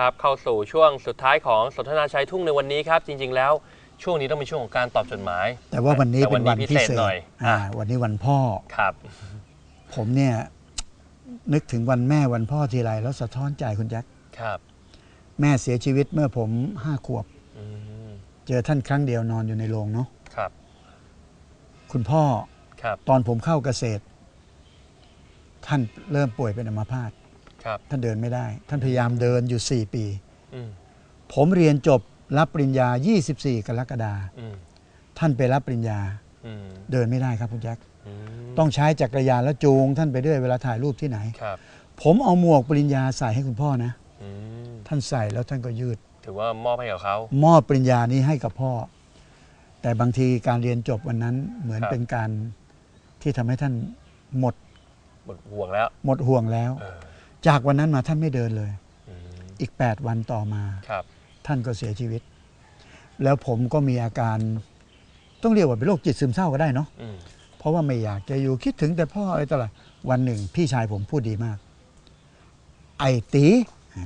ครับเข้าสู่ช่วงสุดท้ายของสนทนาชัยทุ่งในวันนี้ครับ จริง ๆ แล้วช่วงนี้ต้องเป็นช่วงของการตอบจดหมาย แต่ว่าวันนี้แต่เป็นวันพิเศษหน่อยอ่าวันนี้วันพ่อครับ ผมเนี่ยนึกถึงวันแม่วันพ่อทีไรแล้วสะท้อนใจคุณแจ็คครับ แม่เสียชีวิตเมื่อผมห้าขวบอืมเจอท่านครั้งเดียวนอนอยู่ในโรงเนาะครับ คุณพ่อครับ ตอนผมเข้าเกษตร ท่านเริ่มป่วยเป็นอัมพาตครับ ท่านเดินไม่ได้ ท่านพยายามเดินอยู่ 4 ปีอืมผมเรียนจบรับปริญญา 24 กรกฎาคมอืมท่านไปรับปริญญาอืมเดินไม่ได้ครับคุณแจ็คอืมต้องใช้จักรยานแล้วจูง ท่านไปด้วยเวลาถ่ายรูปที่ไหนครับผมเอาหมวกปริญญาใส่ให้คุณพ่อนะอืมท่านใส่แล้วท่านก็ยืด ถือว่ามอบให้กับเขามอบปริญญานี้ให้กับพ่อ แต่บางทีการเรียนจบวันนั้นเหมือนครับเป็นการที่ทำให้ท่านหมด หมดห่วงแล้ว หมดห่วงแล้วเออ จากวันนั้นมาท่านไม่เดินเลยอืมอีก 8 วันต่อมา ครับ ท่านก็เสียชีวิต แล้วผมก็มีอาการ ต้องเรียกว่าเป็นโรคจิตซึมเศร้าก็ได้เนาะ อืมเพราะว่าไม่อยากจะอยู่คิดถึงแต่พ่ออะไรตลอดวันหนึ่งพี่ชายผมพูดดีมาก ไอตี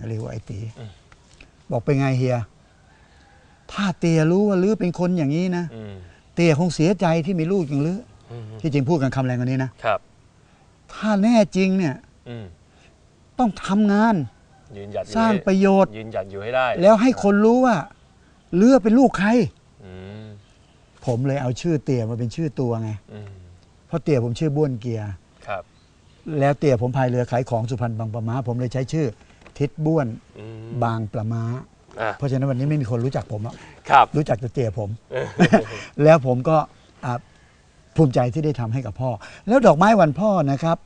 เรียกว่าไอตี บอกเป็นไงเฮีย ถ้าเตียรู้ว่าลือเป็นคนอย่างนี้นะ อืมเตียคงเสียใจที่มีลูกอย่างลืออืมที่จริงพูดกันคำแรงกว่านี้นะ ครับ ถ้าแน่จริงเนี่ย อืม ต้องทำงาน ยืนหยัดอยู่สร้างให้ประโยชน์ ยืนหยัดอยู่ให้ได้แล้วให้คนรู้ว่า เลือเป็นลูกใคร อืมผมเลยเอาชื่อเตี่ยมาเป็นชื่อตัวไงอืมเพราะเตี่ยผมชื่อบ้วนเกียร์ครับแล้วเตี่ยผมพายเรือขายของสุพรรณบางปะมา ผมเลยใช้ชื่อ ทิศบ้วนอืมบางปะมา อะเพราะฉะนั้นวันนี้ไม่มีคนรู้จักผมหรอกครับรู้จักแต่เตี่ยผม เออ แล้วผมก็อะภูมิใจที่ได้ทำให้กับพ่อ แล้วดอกไม้วันพ่อนะครับ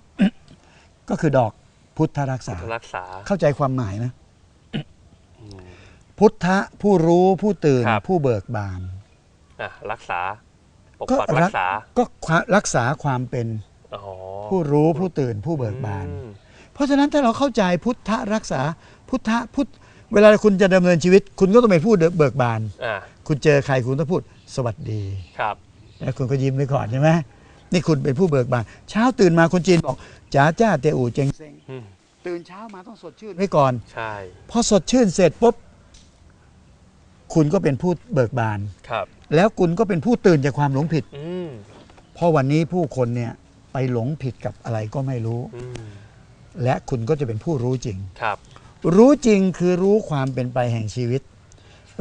ก็คือดอก พุทธรักษา รักษา เข้าใจความหมายนะอืมพุทธะผู้รู้ผู้ตื่นครับ ผู้เบิกบาน อะรักษาปกก็ปักรักษาก็ความรักษาความเป็นอ๋อผู้รู้ผู้ตื่นผู้เบิกบาน อืมเพราะฉะนั้นถ้าเราเข้าใจพุทธรักษาพุทธพุทธเวลาคุณจะดำเนินชีวิต คุณก็ต้องไปพูดเบิกบาน อะคุณเจอใครคุณต้องพูดสวัสดีครับ แล้วคุณก็ยิ้มไปก่อนใช่ไหม นี่คุณเป็นผู้เบิกบาน เช้าตื่นมาคนจีนบอกจ้าจ้าเตอูเจงเซ็งอืมตื่นเช้ามาต้องสดชื่นไว้ก่อน ใช่พอสดชื่นเสร็จปุ๊บคุณก็เป็นผู้เบิกบาน ครับ แล้วคุณก็เป็นผู้ตื่นจากความหลงผิด อืมเพราะวันนี้ผู้คนเนี่ยไปหลงผิดกับอะไรก็ไม่รู้ อืมและคุณก็จะเป็นผู้รู้จริง ครับ รู้จริงคือรู้ความเป็นไปแห่งชีวิต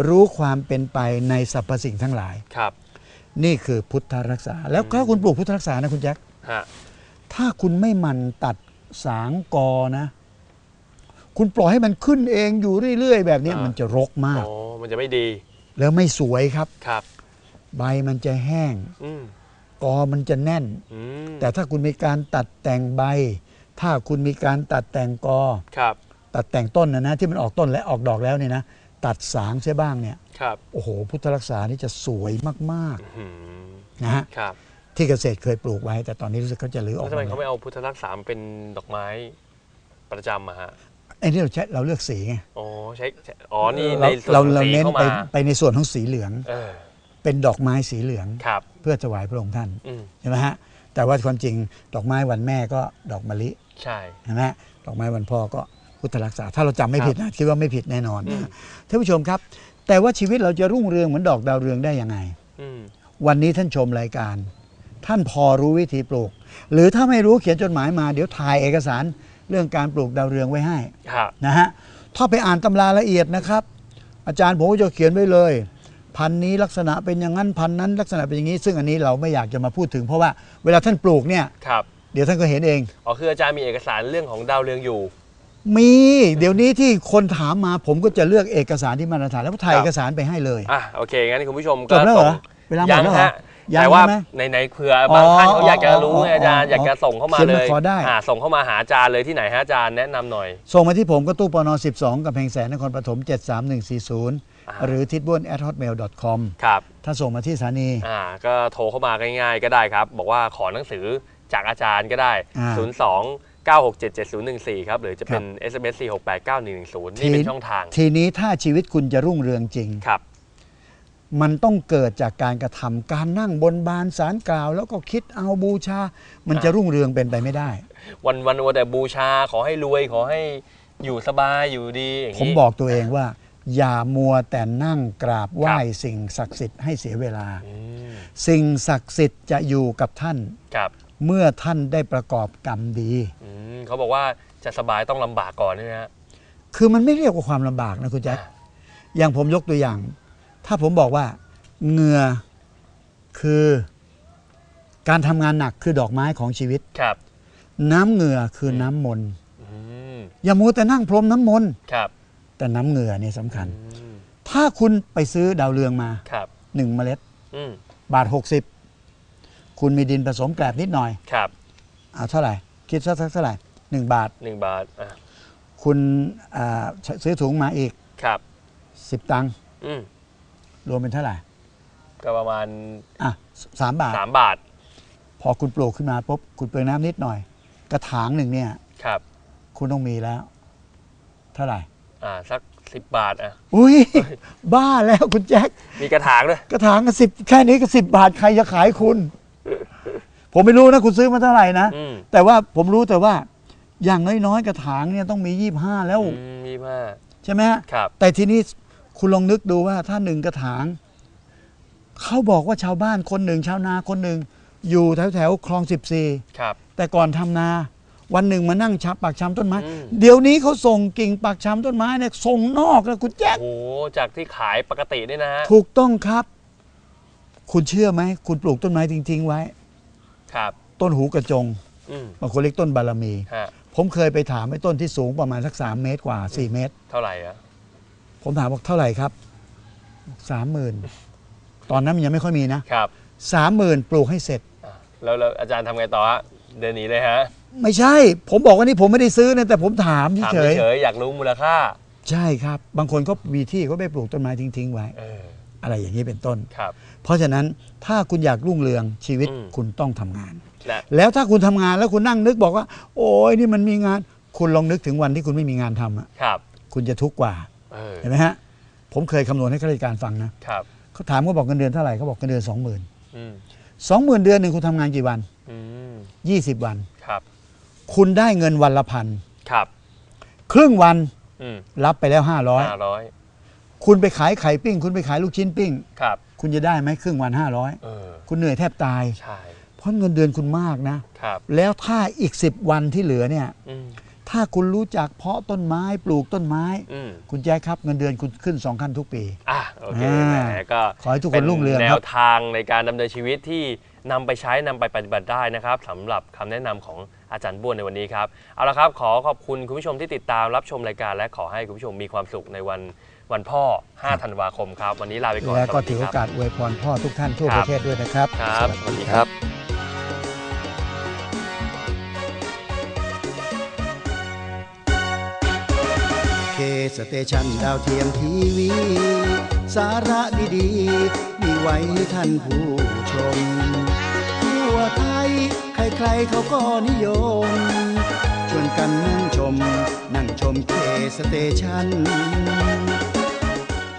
รู้ความเป็นไปในสรรพสิ่งทั้งหลาย ครับ นี่คือพุทธรักษา แล้วถ้าคุณปลูกพุทธรักษานะคุณแจ็คฮะถ้าคุณไม่หมันตัดสางกอนะ คุณปล่อยให้มันขึ้นเองอยู่เรื่อยๆ แบบนี้มันจะรกมาก อ๋อมันจะไม่ดี แล้วไม่สวยครับ ครับ ใบมันจะแห้ง อืมกอมันจะแน่น อืมแต่ถ้าคุณมีการตัดแต่งใบ ถ้าคุณมีการตัดแต่งกอ ครับ ตัดแต่งต้นนะนะที่มันออกต้นและออกดอกแล้วเนี่ยนะ ตัดสางใช่บ้างเนี่ยครับโอ้โห พุทธรักษานี่จะสวยมากอืมๆนะฮะครับที่เกษตรเคยปลูกไว้ แต่ตอนนี้รู้สึกเขาจะรื้ออแล้อวกทำไมมาเขาไม่เอาพุทธรักษามาเป็นดอกไม้ประจำอะฮะไอ้นี่เราใช้เราเลือกสีไงอ๋อใช้ใช้อ๋อนี่ในเราส่วนเราของเราสีเน้นเข้าไปมาไปในส่วนของสีเหลือง เออเป็นดอกไม้สีเหลือง ครับ เพื่อถวายพระองค์ท่านอืมใช่ไหมฮะแต่ว่าความจริงดอกไม้วันแม่ก็ดอกมะลิใช่ ใช่ไหมดอกไม้วันพ่อก็ พุทธรักษา ถ้าเราจำไม่ผิดนะคิดว่าไม่ผิดแน่นอนอืมนะท่านผู้ชมครับ แต่ว่าชีวิตเราจะรุ่งเรืองเหมือนดอกดาวเรืองได้ยังไงอืมวันนี้ท่านชมรายการ ท่านพอรู้วิธีปลูก หรือถ้าไม่รู้เขียนจดหมายมา เดี๋ยวถ่ายเอกสารเรื่องการปลูกดาวเรืองไว้ให้ครับนะฮะถ้าไปอ่านตำราละเอียดนะครับ อาจารย์ผมก็จะเขียนไว้เลย พันธุ์นี้ลักษณะเป็นอย่างนั้นพันธุ์นั้นลักษณะเป็นอย่างนี้ ซึ่งอันนี้เราไม่อยากจะมาพูดถึง เพราะว่าเวลาท่านปลูกเนี่ยครับเดี๋ยวท่านก็เห็นเองอ๋อคืออาจารย์มีเอกสารเรื่องของดาวเรืองอยู่ มี เดี๋ยวนี้ที่คนถามมาผมก็จะเลือกเอกสารที่มาตรฐานแล้วก็ถ่ายครับเอกสารไปให้เลย อะโอเคงั้นคุณผู้ชมจก็บแล้วเหรอส่งเวลาหมยัดแล้วเหรอฮะยังแต่ว่าใช่ไหม ในในๆเผื่อบางท่านเขาอยากจะรู้ไงอาจารย์อ๋ออ๋ออยากจะส่งเข้ามาเขียนเลมายขอได้อ่าส่งเข้ามาหาอาจารย์เลยที่ไหนฮะอาจารย์แนะนำหน่อย ส่งมาที่ผมก็ตู้ปน12กำแพงแสนนครปฐม73140อ่าหรือทิดบ้วน at hotmail com ครับ ถ้าส่งมาที่สถานี อ่าก็โทรเข้ามาง่ายๆก็ได้ครับ บอกว่าขอหนังสือจากอาจารย์ก็ได้ อ่า 02 967 7014 ครับหรือจะเป็น SMS 4689110 นี่เป็นช่องทาง ทีนี้ถ้าชีวิตคุณจะรุ่งเรืองจริง ครับ มันต้องเกิดจากการกระทำการนั่งบนบานสารกล่าว แล้วก็คิดเอาบูชา มันจะรุ่งเรืองเป็นไปไม่ได้ วันวันวันแต่บูชาขอให้รวยขอให้อยู่สบายอยู่ดีอย่างผมนี้ บอกตัวเองว่า อย่ามัวแต่นั่งกราบไหว้สิ่งศักดิ์สิทธิ์ให้เสียเวลา อืมสิ่งศักดิ์สิทธิ์จะอยู่กับท่าน ครับ เมื่อท่านได้ประกอบกรรมดี อืมเขาบอกว่าจะสบายต้องลำบากก่อนใช่ไหมฮะ คือมันไม่เรียกว่าความลำบากนะคุณแจ๊คอ่าอย่างผมยกตัวอย่าง ถ้าผมบอกว่าเหงื่อคือการทำงานหนักคือดอกไม้ของชีวิต ครับ น้ำเหงื่อคือน้ำมนต์อืม อย่ามัวแต่นั่งพรมน้ำมนต์ครับแต่น้ำเหงื่อเนี่ยสำคัญ อืมถ้าคุณไปซื้อดาวเรืองมาครับหนึ่งเมล็ด อืมบาท 60 คุณมีดินผสมแกลบนิดหน่อย ครับเอาเท่าไหร่ คิดสักเท่าไหร่หนึ่งบาท หนึ่งบาทอะคุณอ่าซื้อถุงมาอีก ครับ10 ตังค์อืมรวมเป็นเท่าไหร่ก็ประมาณอะสามบาท สามบาทพอคุณปลูกขึ้นมาปุ๊บคุณเปลืองน้ำนิดหน่อย กระถางหนึ่งเนี่ย ครับคุณต้องมีแล้ว เท่าไหร่ อ่าสักสิบบาทอะอุ้ย บ้าแล้วคุณแจ็ค มีกระถางด้วย กระถางก็สิบแค่นี้ก็สิบบาทใครจะขายคุณ ผมไม่รู้นะคุณซื้อมาเท่าไหร่นะ อืมแต่ว่าผมรู้แต่ว่า อย่างน้อยๆกระถางเนี่ยต้องมียี่ห้าแล้วอืมยี่ห้าใช่ไหมฮะครับ แต่ทีนี้คุณลองนึกดูว่าถ้าหนึ่งกระถางเขาบอกว่าชาวบ้านคนหนึ่งชาวนาคนหนึ่งอยู่แถวแถวๆคลองสิบสี่ครับแต่ก่อนทำนา วันหนึ่งมานั่งชับปากชำต้นไม้ อืม เดี๋ยวนี้เขาส่งกิ่งปากชำต้นไม้เนี่ยส่งนอกแล้วคุณแจ๊ค โอ้โหจากที่ขายปกตินี่นะฮะ ถูกต้องครับ คุณเชื่อไหม คุณปลูกต้นไม้ทิ้งๆ ไว้ ครับ ต้นหูกระจงอืมบางคนเรียกต้นบารมี ฮะผมเคยไปถามไอ้ต้นที่สูงประมาณสักสามเมตรกว่าสี่เมตร เท่าไหร่อะผมถามบอกเท่าไหร่ครับสามหมื่นตอนนั้นมันยังไม่ค่อยมีนะครับสามหมื่นปลูกให้เสร็จ อะแล้วแล้วอาจารย์ทำไงต่อฮะเดินหนีเลยฮะไม่ใช่ ผมบอกว่านี่ผมไม่ได้ซื้อนะแต่ผมถามถามเฉยเฉยๆอยากรู้มูลค่าๆใช่ครับ บางคนก็มีที่ก็ไปปลูกต้นไม้ทิ้งๆไว้ เออ อะไรอย่างนี้เป็นต้น ครับ เพราะฉะนั้นถ้าคุณอยากรุ่งเรืองชีวิตอืม คุณต้องทำงาน และแล้วถ้าคุณทำงานแล้วคุณนั่งนึกบอกว่า โอ้ยนี่มันมีงาน คุณลองนึกถึงวันที่คุณไม่มีงานทำอะครับคุณจะทุกข์กว่าเออเห็นไหมฮะผมเคยคำนวณให้ข้าราชการฟังนะครับเขาถามเขาบอกเงินเดือนเท่าไหร่เขาบอกเงินเดือนสองหมื่นอืมสองหมื่นเดือนหนึ่งคุณทำงานกี่วัน อืมยี่สิบวัน ครับคุณได้เงินวันละพันครับครึ่งวันอืมรับไปแล้ว ห้าร้อยห้าร้อย คุณไปขายไข่ปิ้ง คุณไปขายลูกชิ้นปิ้ง ครับ คุณจะได้ไหมครึ่งวันห้าร้อยเออ คุณเหนื่อยแทบตาย ใช่ เพราะเงินเดือนคุณมากนะ ครับ แล้วถ้าอีกสิบวันที่เหลือเนี่ย อืม ถ้าคุณรู้จักเพาะต้นไม้ปลูกต้นไม้ อืม คุณแจ๊คครับเงินเดือนคุณขึ้นสองขั้นทุกปี อะ โอเคอ่าแหมก็ขอให้ทุกคนรุ่งเรืองป็นคแนรับวทางในการดำเนินชีวิตที่นำไปใช้นำไปปฏิบัติได้นะครับสำหรับคำแนะนำของอาจารย์บ้วนในวันนี้ครับเอาละครับขอขอบคุณคุณผู้ชมที่ติดตามรับชมรายการ และขอให้คุณผู้ชมมีความสุขในวันวันพ่อ 5 ธันวาคมครับ วันนี้ลาไปก่อนและก็สวัสถืดีอโอครับกาสอวยพรพ่อทุกท่านทั่วคปรับระเทศด้วยนะครับครับสวัสดีครับเคสเตชันดาวเทียมทีวี สาระดีๆ มีไว้ให้ท่านผู้ชมทั่ว ไทย ใครๆเขาก็นิยม ชวนกันนั่งชม นั่งชมเคสเตชัน